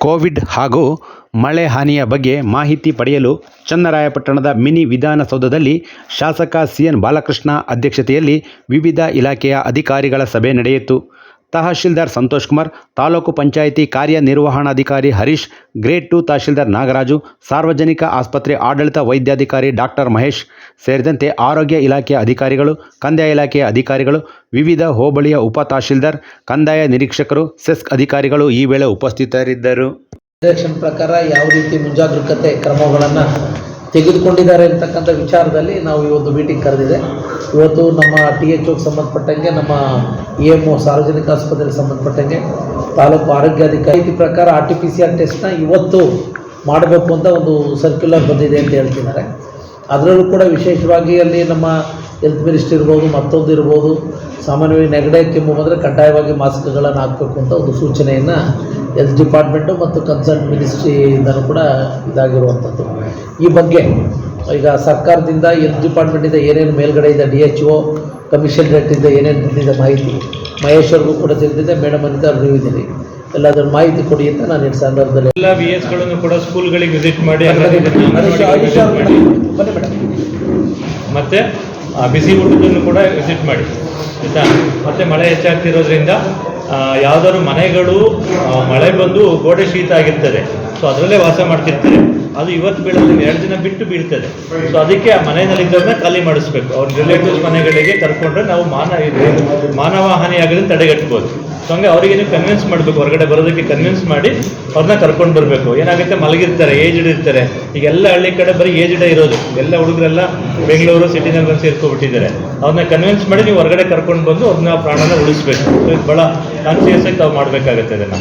Covid ಹಾಗೂ ಮಳೆ ಹಾನಿಯ ಬಗ್ಗೆ ಮಾಹಿತಿ ಪಡೆಯಲು ಚನ್ನರಾಯಪಟ್ಟಣದ ಮಿನಿ ವಿಧಾನಸೌಧದಲ್ಲಿ ಶಾಸಕ ಸಿಎನ್ ಬಾಲಕೃಷ್ಣ ಅಧ್ಯಕ್ಷತೆಯಲ್ಲಿ ವಿವಿಧ ಇಲಾಖೆಯ ಅಧಿಕಾರಿಗಳ ಸಭೆ ನಡೆಯಿತು. ತಹಶೀಲ್ದಾರ್ ಸಂತೋಷ್ ಕುಮಾರ್, ತಾಲೂಕು ಪಂಚಾಯಿತಿ ಕಾರ್ಯನಿರ್ವಹಣಾಧಿಕಾರಿ ಹರೀಶ್, ಗ್ರೇಡ್ ಟು ತಹಶೀಲ್ದಾರ್ ನಾಗರಾಜು, ಸಾರ್ವಜನಿಕ ಆಸ್ಪತ್ರೆ ಆಡಳಿತ ವೈದ್ಯಾಧಿಕಾರಿ ಡಾಕ್ಟರ್ ಮಹೇಶ್ ಸೇರಿದಂತೆ ಆರೋಗ್ಯ ಇಲಾಖೆಯ ಅಧಿಕಾರಿಗಳು, ಕಂದಾಯ ಇಲಾಖೆಯ ಅಧಿಕಾರಿಗಳು, ವಿವಿಧ ಹೋಬಳಿಯ ಉಪ ತಹಶೀಲ್ದಾರ್, ಕಂದಾಯ ನಿರೀಕ್ಷಕರು, ಸೆಸ್ಕ್ ಅಧಿಕಾರಿಗಳು ಈ ವೇಳೆ ಉಪಸ್ಥಿತರಿದ್ದರು. ಪ್ರಕಾರ ಯಾವ ರೀತಿ ಮುಂಜಾಗ್ರತೆ ಕ್ರಮಗಳನ್ನು ತೆಗೆದುಕೊಂಡಿದ್ದಾರೆ ಅಂತಕ್ಕಂಥ ವಿಚಾರದಲ್ಲಿ ನಾವು ಇವತ್ತು ಮೀಟಿಂಗ್ ಕರೆದಿದೆ. ಇವತ್ತು ನಮ್ಮ ಟಿ ಎಚ್ ಓಗೆ ಸಂಬಂಧಪಟ್ಟಂಗೆ, ನಮ್ಮ ಇ ಎಂ ಒ ಸಾರ್ವಜನಿಕ ಆಸ್ಪತ್ರೆಗೆ ಸಂಬಂಧಪಟ್ಟಂಗೆ, ತಾಲೂಕು ಆರೋಗ್ಯಾಧಿಕಾರಿ ಈ ಪ್ರಕಾರ R T P C R ಟೆಸ್ಟ್ನ ಇವತ್ತು ಮಾಡಬೇಕು ಅಂತ ಒಂದು ಸರ್ಕ್ಯುಲರ್ ಬಂದಿದೆ ಅಂತ ಹೇಳ್ತಿದ್ದಾರೆ. ಅದರಲ್ಲೂ ಕೂಡ ವಿಶೇಷವಾಗಿ ಅಲ್ಲಿ ನಮ್ಮ ಹೆಲ್ತ್ ಮಿನಿಸ್ಟ್ರಿ ಇರ್ಬೋದು, ಮತ್ತೊಂದು ಇರ್ಬೋದು, ಸಾಮಾನ್ಯವಾಗಿ ನೆಗಡೆ, ಕೆಮ್ಮು ಬಂದರೆ ಕಡ್ಡಾಯವಾಗಿ ಮಾಸ್ಕ್ಗಳನ್ನು ಹಾಕಬೇಕು ಅಂತ ಒಂದು ಸೂಚನೆಯನ್ನು ಹೆಲ್ತ್ ಡಿಪಾರ್ಟ್ಮೆಂಟು ಮತ್ತು ಕನ್ಸರ್ನ್ ಮಿನಿಸ್ಟ್ರಿಯಿಂದಲೂ ಕೂಡ ಇದಾಗಿರುವಂಥದ್ದು. ಈ ಬಗ್ಗೆ ಈಗ ಸರ್ಕಾರದಿಂದ ಹೆಲ್ತ್ ಡಿಪಾರ್ಟ್ಮೆಂಟಿಂದ ಏನೇನು ಮೇಲ್ಗಡೆ ಇದೆ ಡಿ ಎಚ್ ಒ ಕಮಿಷನರೇಟಿಂದ ಏನೇನು ಬಂದಿದೆ ಮಾಹಿತಿ ಮಹೇಶ್ವರ್ಗೂ ಕೂಡ ತಿಳಿದಿದೆ ಮೇಡಮ್ ಅಂತ ಇದ್ದೀನಿ ಎಲ್ಲದರ ಮಾಹಿತಿ ಕೊಡಿ ಅಂತ ನಾನು ಈ ಸಂದರ್ಭದಲ್ಲಿ ಎಲ್ಲ ವಿ ಎಸ್ಗಳನ್ನು ಕೂಡ ಸ್ಕೂಲ್ಗಳಿಗೆ ವಿಸಿಟ್ ಮಾಡಿ ಮತ್ತೆ ಬಿಸಿ ಊಟದನ್ನು ಕೂಡ ವಿಸಿಟ್ ಮಾಡಿ ಆಯಿತಾ? ಮತ್ತೆ ಮಳೆ ಹೆಚ್ಚಾಗ್ತಿರೋದ್ರಿಂದ ಯಾವುದಾದ್ರು ಮನೆಗಳು ಮಳೆ ಬಂದು ಗೋಡೆ ಶೀತ ಆಗಿರ್ತದೆ. ಸೊ ಅದರಲ್ಲೇ ವಾಸ ಮಾಡ್ತಿರ್ತಾರೆ. ಅದು ಇವತ್ತು ಬೀಳೋದು ಎರಡು ದಿನ ಬಿಟ್ಟು ಬೀಳ್ತದೆ. ಸೊ ಅದಕ್ಕೆ ಆ ಮನೆಯಲ್ಲಿದ್ದವ್ರನ್ನ ಖಾಲಿ ಮಾಡಿಸ್ಬೇಕು. ಅವ್ರ ರಿಲೇಟಿವ್ಸ್ ಮನೆಗಳಿಗೆ ಕರ್ಕೊಂಡ್ರೆ ನಾವು ಮಾನ ಇದೆ ಮಾನವ ಹಾನಿ ಆಗೋದನ್ನ ತಡೆಗಟ್ಬೋದು. ಸೊ ಹಂಗೆ ಅವರಿಗೆ ನೀವು ಕನ್ವಿನ್ಸ್ ಮಾಡಬೇಕು, ಹೊರಗಡೆ ಬರೋದಕ್ಕೆ ಕನ್ವಿನ್ಸ್ ಮಾಡಿ ಅವ್ರನ್ನ ಕರ್ಕೊಂಡು ಬರಬೇಕು. ಏನಾಗುತ್ತೆ, ಮಲಗಿರ್ತಾರೆ ಏಜ್ಡ್ ಇರ್ತಾರೆ. ಈಗ ಎಲ್ಲ ಹಳ್ಳಿ ಕಡೆ ಬರೀ ಏಜ್ಡ್ ಇರೋದು. ಎಲ್ಲ ಹುಡುಗರೆಲ್ಲ ಬೆಂಗಳೂರು ಸಿಟಿನಲ್ಲಿ ಬಂದು ಸೇರ್ಕೊಬಿಟ್ಟಿದ್ದಾರೆ. ಅವ್ರನ್ನ ಕನ್ವಿನ್ಸ್ ಮಾಡಿ ನೀವು ಹೊರಗಡೆ ಕರ್ಕೊಂಡು ಬಂದು ಅವ್ರನ್ನ ಪ್ರಾಣನ ಉಳಿಸ್ಬೇಕು. ಸೊ ಇದು ಭಾಳ ಕಾನ್ಸಿಯಸ್ ಆಗಿ ತಾವು ಮಾಡಬೇಕಾಗತ್ತೆ ಅದನ್ನು